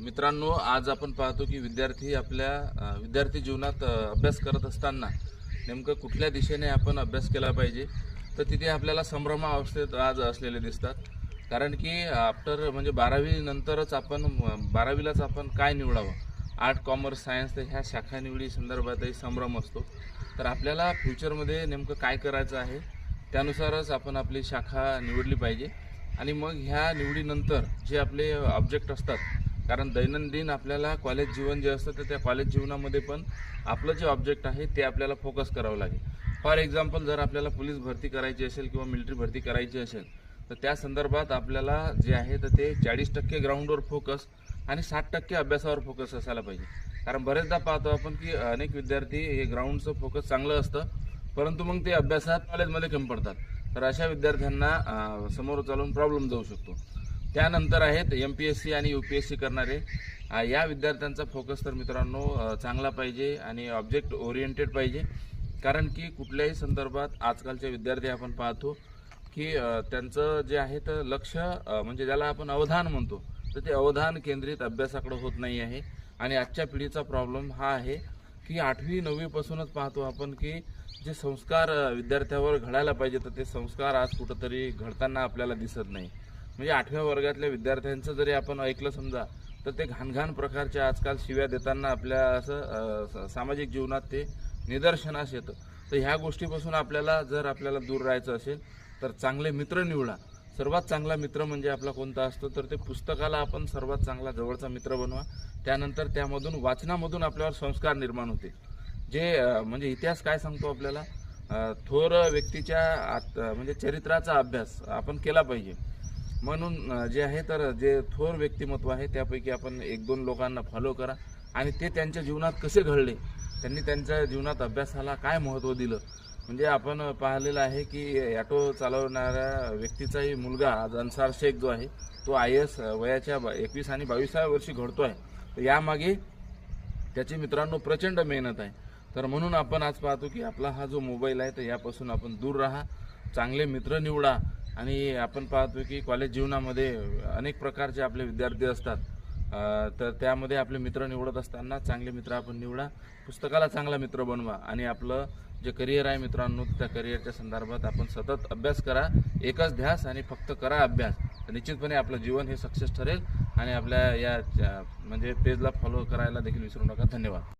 मित्रांनो आज आपण पाहतो की विद्यार्थी आपल्या विद्यार्थी जीवनात अभ्यास करत असताना नेमकं कुठल्या दिशेने आपण अभ्यास केला पाहिजे? तर तिथे आपल्याला संभ्रमावस्थेत आज असलेले दिसतात. कारण की आफ्टर म्हणजे बारावी नंतरच आपण बारावीलाच आपण काय निवडावं? आर्ट कॉमर्स सायन्स तर ह्या शाखा निवडी संदर्भातही संभ्रम असतो. तर आपल्याला फ्युचरमध्ये नेमकं काय करायचं आहे? त्यानुसारच आपण आपली शाखा निवडली पाहिजे. आणि मग ह्या निवडीनंतर जे आपले ऑब्जेक्ट असतात कारण दैनंदिन आपल्याला कॉलेज जीवन जे असतं तर त्या कॉलेज जीवनामध्ये पण आपलं जे ऑब्जेक्ट आहे ते आपल्याला फोकस करावं लागेल. फॉर एक्झाम्पल जर आपल्याला पोलीस भरती करायची असेल किंवा मिलिटरी भरती करायची असेल तर त्या संदर्भात आपल्याला जे आहे तर ते चाळीस टक्के ग्राउंडवर फोकस आणि साठ टक्के अभ्यासावर फोकस असायला पाहिजे. कारण बरेचदा पाहतो आपण की अनेक विद्यार्थी हे ग्राउंडचं फोकस चांगलं असतं परंतु मग ते अभ्यासात कॉलेजमध्ये कमी पडतात. तर अशा विद्यार्थ्यांना समोर चालून प्रॉब्लेम जाऊ शकतो. त्यानंतर आहेत एम पी एस सी आणि यू पी एस सी करणारे. या विद्यार्थ्यांचा फोकस तर मित्रांनो चांगला पाहिजे आणि ऑब्जेक्ट ओरिएंटेड पाहिजे. कारण की कुठल्याही संदर्भात आजकालचे विद्यार्थी आपण पाहतो की त्यांचं जे आहे तर लक्ष म्हणजे ज्याला आपण अवधान म्हणतो तर ते अवधान केंद्रित अभ्यासाकडे होत नाही आहे. आणि आजच्या पिढीचा प्रॉब्लेम हा आहे की आठवी नववीपासूनच पाहतो आपण की जे संस्कार विद्यार्थ्यावर घडायला पाहिजे तर ते संस्कार आज कुठंतरी घडताना आपल्याला दिसत नाही. म्हणजे आठव्या वर्गातल्या विद्यार्थ्यांचं जरी आपण ऐकलं समजा तर ते घाणघाण प्रकारच्या आजकाल शिव्या देताना आपल्या असं स- सामाजिक जीवनात ते निदर्शनास येतं. तर ह्या गोष्टीपासून आपल्याला जर आपल्याला दूर राहायचं असेल तर चांगले मित्र निवडा. सर्वात चांगला मित्र म्हणजे आपला कोणता असतो तर ते पुस्तकाला आपण सर्वात चांगला जवळचा मित्र बनवा. त्यानंतर त्यामधून वाचनामधून आपल्यावर संस्कार निर्माण होते. जे म्हणजे इतिहास काय सांगतो आपल्याला? थोर व्यक्तीच्या आत म्हणजे चरित्राचा अभ्यास आपण केला पाहिजे. म्हणून जे आहे तर जे थोर व्यक्तिमत्व आहे त्यापैकी आपण एक दोन लोकांना फॉलो करा. आणि ते त्यांच्या जीवनात कसे घडले? त्यांनी त्यांच्या जीवनात अभ्यासाला काय महत्त्व दिलं? म्हणजे आपण पाहिलेलं आहे की ॲटो चालवणाऱ्या व्यक्तीचाही मुलगा आज अन्सार शेख जो आहे तो आय एस वयाच्या एकवीस आणि बावीसाव्या वर्षी घडतो आहे तर यामागे त्याची मित्रांनो प्रचंड मेहनत आहे. तर म्हणून आपण आज पाहतो की आपला हा जो मोबाईल आहे तर यापासून आपण दूर राहा. चांगले मित्र निवडा. आणि आपण पाहतो की कॉलेज जीवनामध्ये अनेक प्रकारचे आपले विद्यार्थी असतात. तर त्यामध्ये आपले मित्र निवडत असताना चांगले मित्र आपण निवडा. पुस्तकाला चांगला मित्र बनवा. आणि आपलं जे करिअर आहे मित्रांनो त्या करिअरच्या संदर्भात आपण सतत अभ्यास करा. एकच ध्यास आणि फक्त करा अभ्यास. तर निश्चितपणे आपलं जीवन हे सक्सेस ठरेल. आणि आपल्या या म्हणजे पेजला फॉलो करायला देखील विसरू नका. धन्यवाद.